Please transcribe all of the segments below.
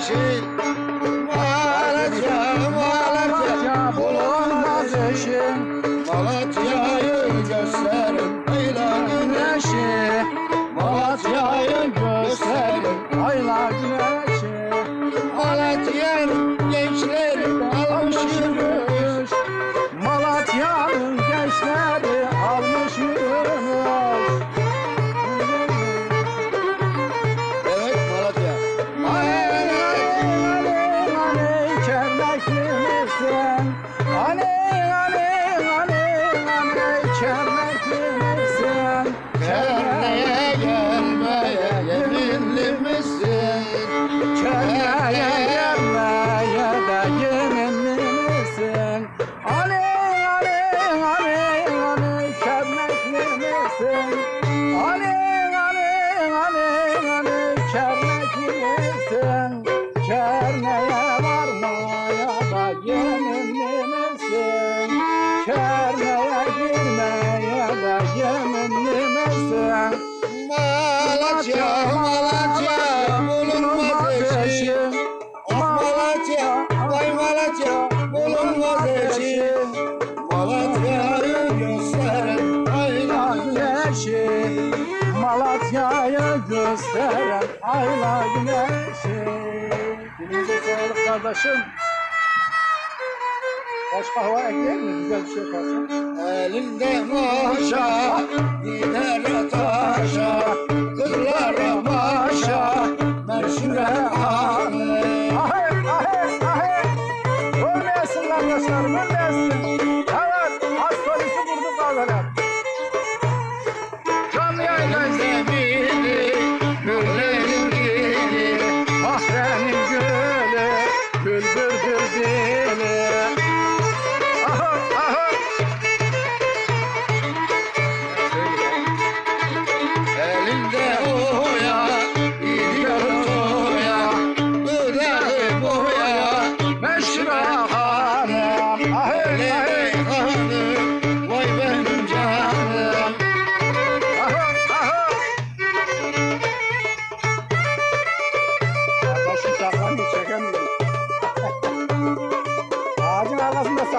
eşi Malatya, Malatya bulunmaz eşim Malatya'yı gösterin Ayla Güneşi Malatya'yı gösterin Ayla güneşi Malatya'nın Kerneye varmaya da yeminli misin? Kerneye girmeye de yeminli misin? Malatya, Malatya bulunmaz eşi Ah Malatya, vay Malatya bulunmaz eşi Malatya'yı gösteren ayla güneşi Malatya'yı gösteren ayla güneşi Dilinize sağlık kardeşim Başka hava ekler mi? Güzel bir şey yaparsan. Elinde maşa, gider taşa, kızlara maşa, merşure anı. Ahem, ahem, ahem. Ölmeyesin kardeşler, ölmeyesin. Evet, az polisi vurdu kazana.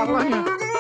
Allah ya.